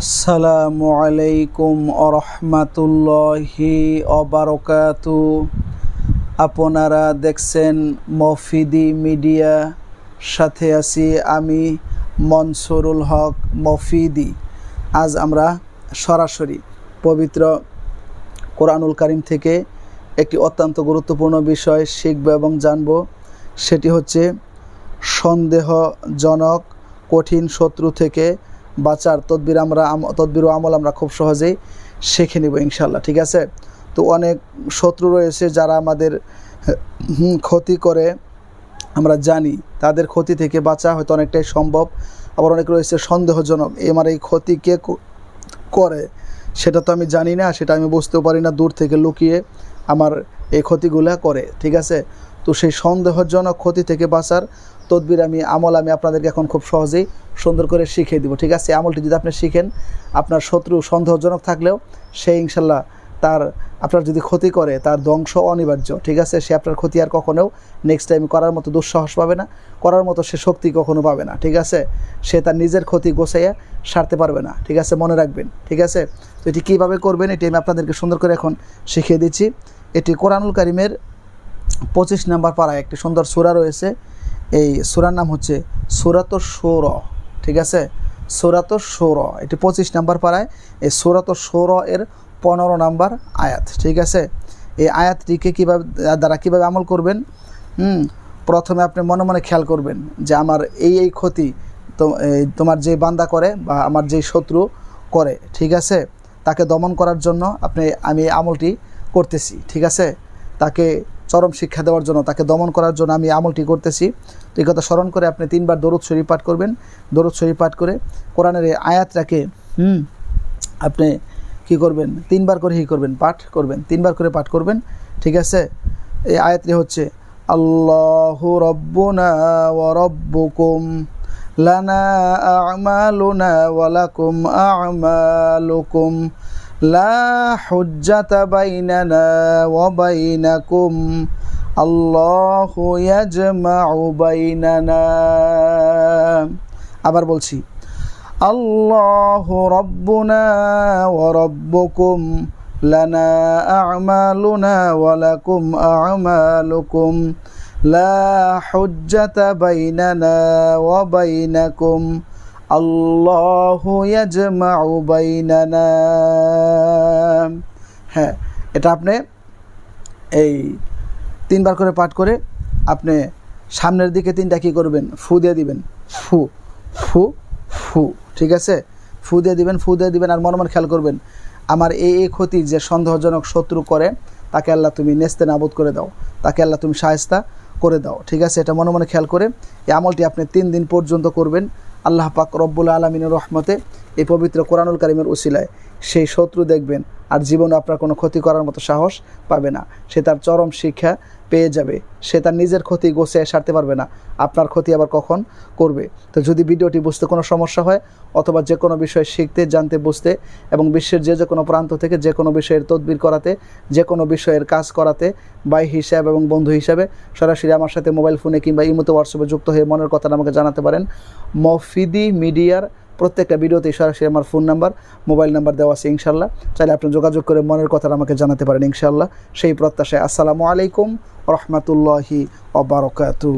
আসসালামু আলাইকুম আরহামাতুল্লাহি অবারকাতু আপনারা দেখছেন মফিদি মিডিয়া, সাথে আছি আমি মনসুরুল হক মফিদি। আজ আমরা সরাসরি পবিত্র কোরআনুল কারিম থেকে একটি অত্যন্ত গুরুত্বপূর্ণ বিষয় শিখব এবং জানব। সেটি হচ্ছে সন্দেহজনক, কঠিন শত্রু থেকে বাঁচার তদবির আমরা আম- তদবির ও আমল আমরা খুব সহজেই শিখে নিব ইনশাল্লাহ ঠিক আছে? তো অনেক শত্রু রয়েছে যারা আমাদের ক্ষতি করে, আমরা জানি। তাদের ক্ষতি থেকে বাঁচা হয়তো অনেকটাই সম্ভব। আবার অনেক রয়েছে সন্দেহজনক, এ আমার এই ক্ষতি কে, করে? সেটা তো আমি জানি না, সেটা আমি বুঝতেও পারি না, দূর থেকে লুকিয়ে আমার এই ক্ষতিগুলো করে, ঠিক আছে? তো সেই সন্দেহজনক ক্ষতি থেকে বাঁচার তদবির আমি, আমল আমি আপনাদেরকে এখন খুব সহজেই সুন্দর করে শিখিয়ে দিব, ঠিক আছে? আমলটি যদি আপনি শিখেন, আপনার শত্রু সন্দেহজনক থাকলেও সে ইনশাল্লাহ তার, আপনার যদি ক্ষতি করে, তার ধ্বংস অনিবার্য, ঠিক আছে? সে আপনার ক্ষতি আর কখনোও নেক্সট টাইম করার মতো দুঃসাহস পাবে না। করার মতো সে শক্তি কখনো পাবে না, ঠিক আছে? সে তার নিজের ক্ষতি গোছাইয়া সারতে পারবে না, ঠিক আছে? মনে রাখবেন, ঠিক আছে? তো এটি কীভাবে করবেন, এটি আমি আপনাদেরকে সুন্দর করে এখন শিখিয়ে দিচ্ছি। এটি কোরআনুল কারিমের পঁচিশ নাম্বার পাড়ায় একটি সুন্দর সুরা রয়েছে। এই সুরার নাম হচ্ছে সুরাত সৌর। ঠিক আছে? সুরাত সৌর এটি পঁচিশ নাম্বার পাড়ায়। এই সুরাত সৌর এর পনেরো নাম্বার আয়াত, ঠিক আছে? এই আয়াতটিকে কীভাবে, দ্বারা কীভাবে আমল করবেন? হুম, প্রথমে আপনি মনে মনে খেয়াল করবেন যে আমার এই এই ক্ষতি তোমার যে বান্দা করে বা আমার যেই শত্রু করে, ঠিক আছে? তাকে দমন করার জন্য আপনি, আমি আমলটি করতেছি, ঠিক আছে? তাকে চরম শিক্ষা দেওয়ার জন্য, তাকে দমন করার জন্য আমি আমলটি করতেছি। তো এই কথা স্মরণ করে আপনি তিনবার দরুদ শরীফ পাঠ করবেন। দরুদ শরীফ পাঠ করে কোরআনের এই আয়াতটাকে, হুম, আপনি কি করবেন? তিনবার করে হি করবেন, পাঠ করবেন, তিনবার করে পাঠ করবেন, ঠিক আছে? এই আয়াতটি হচ্ছে, আল্লাহ রব্বুনা ওয়া রব্বুকুম, লানা আমালুনা ওয়ালাকুম আমালুকুম। লা হুজ্জাতা বাইনানা ওয়া বাইনাকুম, আল্লাহু ইয়াজমাউ বাইনানা। আবার বলছি, আল্লাহ রব্বুনা ওয়া রব্বুকুম, লানা আমালুনা ওয়ালাকুম আমালুকুম। লা হুজ্জাতা বাইনানা ওয়া বাইনাকুম আল্লাহু হ্যাঁ এটা আপনি এই তিনবার করে পাঠ করে আপনি সামনের দিকে তিনটা কী করবেন? ফু দিয়ে দিবেন। ফু ফু ফু, ঠিক আছে? ফু দিয়ে দিবেন, ফু দিয়ে দিবেন আর মনে মনে খেয়াল করবেন, আমার এই এই ক্ষতি যে সন্দেহজনক শত্রু করে, তাকে আল্লাহ তুমি নেস্তে নাবুদ করে দাও, তাকে আল্লাহ তুমি সায়স্তা করে দাও, ঠিক আছে? এটা মনে মনে খেয়াল করে, এই আমলটি আপনি তিন দিন পর্যন্ত করবেন। আল্লাহ পাক রব্বুল আলমিনের রহমতে এই পবিত্র কোরআনুল কারিমের উসিলায় সেই শত্রু দেখবেন আর জীবনে আপনার কোনো ক্ষতি করার মতো সাহস পাবে না। সে তার চরম শিক্ষা পেয়ে যাবে। সে তার নিজের ক্ষতি গোছে সারতে পারবে না। আপনার ক্ষতি আবার কখন করবে? তো যদি ভিডিওটি বুঝতে কোনো সমস্যা হয়, অথবা যে কোনো বিষয় শিখতে, জানতে, বুঝতে এবং বিশ্বের যে যে কোনো প্রান্ত থেকে যে কোনো বিষয়ের তদবির করাতে, যে কোনো বিষয়ের কাজ করাতে, ভাই হিসাব এবং বন্ধু হিসাবে সরাসরি আমার সাথে মোবাইল ফোনে কিংবা ইমোতে হোয়াটসঅ্যাপে যুক্ত হয়ে মনের কথাটা আমাকে জানাতে পারেন। মফিদি মিডিয়ার প্রত্যেকটা ভিডিওতে সরাসরি আমার ফোন নাম্বার মোবাইল নাম্বার দেওয়া আছে ইনশাল্লাহ। চাইলে আপনি যোগাযোগ করে মনের কথা আমাকে জানাতে পারেন ইনশাল্লাহ। সেই প্রত্যাশায় আসসালামু আলাইকুম রহমতুল্লাহি অবরকাতু